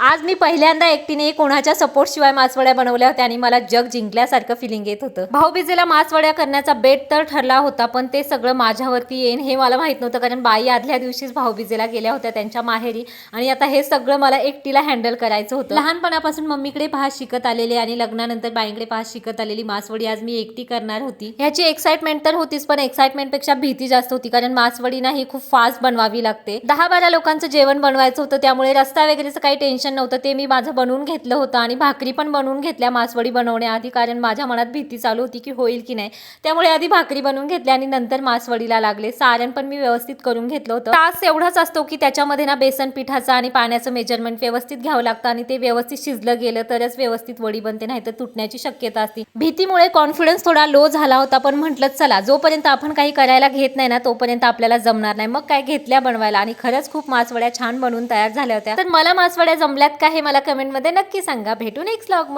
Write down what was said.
आज मी पहिल्यांदा एकटीने कोणाच्या सपोर्ट शिवाय मासवड्या बनवल्या होत्या आणि मला जग जिंकल्यासारखं फिलिंग येत होतं. भाऊबीजेला मासवड्या करण्याचा बेट तर ठरला होता पण ते सगळं माझ्यावरती येईन हे मला माहीत नव्हतं कारण बाई आदल्या दिवशीच भाऊबीजेला गेल्या होत्या त्यांच्या माहेरी आणि आता हे सगळं मला एकटीला हँडल करायचं होतं. लहानपणापासून मम्मीकडे पहा शिकत आलेले आणि लग्नानंतर बाईंकडे पहा शिकत आलेली मासवडी आज मी एकटी करणार होती. ह्याची एक्साइटमेंट तर होतीच पण एक्साइटमेंटपेक्षा भीती जास्त होती कारण मासवडी ना ही खूप फास्ट बनवावी लागते. दहा बारा लोकांचं जेवण बनवायचं होतं त्यामुळे रस्ता वगैरेचं काही टेन्शन नव्हतं. ते मी माझं बनवून घेतलं होतं आणि भाकरी पण बनवून घेतल्या मासवडी बनवण्याआधी कारण माझ्या मनात भीती चालू होती की होईल की नाही. त्यामुळे आधी भाकरी बनवून घेतल्या आणि नंतर मासवडीला लागले. सारण पण मी व्यवस्थित करून घेतलं होतं. तास एवढाच असतो की त्याच्यामध्ये ना बेसन पिठाचं आणि पाण्याचं मेजरमेंट व्यवस्थित घ्यावं लागतं आणि ते व्यवस्थित शिजलं गेलं तरच व्यवस्थित वडी बनते नाही तर तुटण्याची शक्यता असते. भीतीमुळे कॉन्फिडन्स थोडा लो झाला होता पण म्हटलं चला जोपर्यंत आपण काही करायला घेत नाही ना तोपर्यंत आपल्याला जमणार नाही. मग काय घेतल्या बनवायला आणि खरंच खूप मासवड्या छान बनवून तयार झाल्या होत्या. तर मला मासवड्या जमल्यात का हे मला कमेंटमध्ये नक्की सांगा. भेटू नेक्स्ट ब्लॉगमध्ये